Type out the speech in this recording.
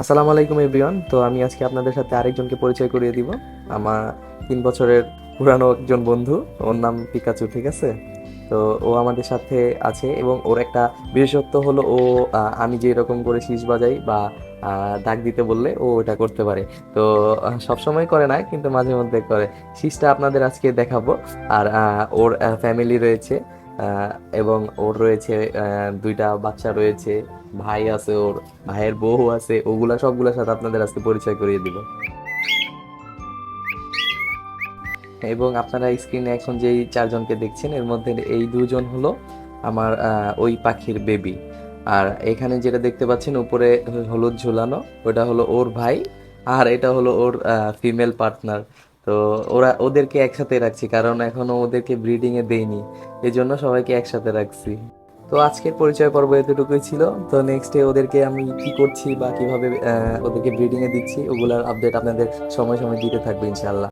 আসসালামু আলাইকুম, এভরিওয়ান। তো আমি আজকে আপনাদের সাথে আরেকজনকে পরিচয় করিয়ে দিব। আমার তিন বছরের পুরানো একজন বন্ধু, ওর নাম পিকাচু, ঠিক আছে? তো ও আমাদের সাথে আছে এবং ওর একটা বিশেষত্ব হলো ও আমি যে রকম করে শীষ বাজাই বা ডাক দিতে বললে ও ওটা করতে পারে। তো সবসময় করে না, কিন্তু মাঝে মধ্যে করে। শীষটা আপনাদের আজকে দেখাবো। আর ওর ফ্যামিলি রয়েছে। এবং ওর রয়েছে দুইটা বাচ্চা রয়েছে, ভাই আছে ওর, ভাইয়ের বউ আছে, ওগুলা সবগুলোর সাথে আপনাদের আজকে পরিচয় করিয়ে দিব। এবং আপনারা স্ক্রিনে এখন যেই চারজনকে দেখছেন, এর মধ্যে এই দুজন হলো আমার ওই পাখির বেবি আর এখানে যেটা দেখতে পাচ্ছেন, উপরে হলুদ ঝুলানো, ওটা হলো ওর ভাই, আর এটা হলো ওর ফিমেল পার্টনার তো ওরা, ওদেরকে একসাথে রাখছি, কারণ এখনও ওদেরকে ব্রিডিং এ দেইনি। এই জন্য সবাইকে একসাথে রাখছি। তো আজকের পরিচয় পর্ব এতটুকুই ছিল। তো নেক্সট নেক্সটে ওদেরকে আমি কি করছি বা কীভাবে ওদেরকে ব্রিডিং এ দিচ্ছি, ওগুলার আপডেট আপনাদের সময় সময় দিতে থাকবে ইনশাল্লাহ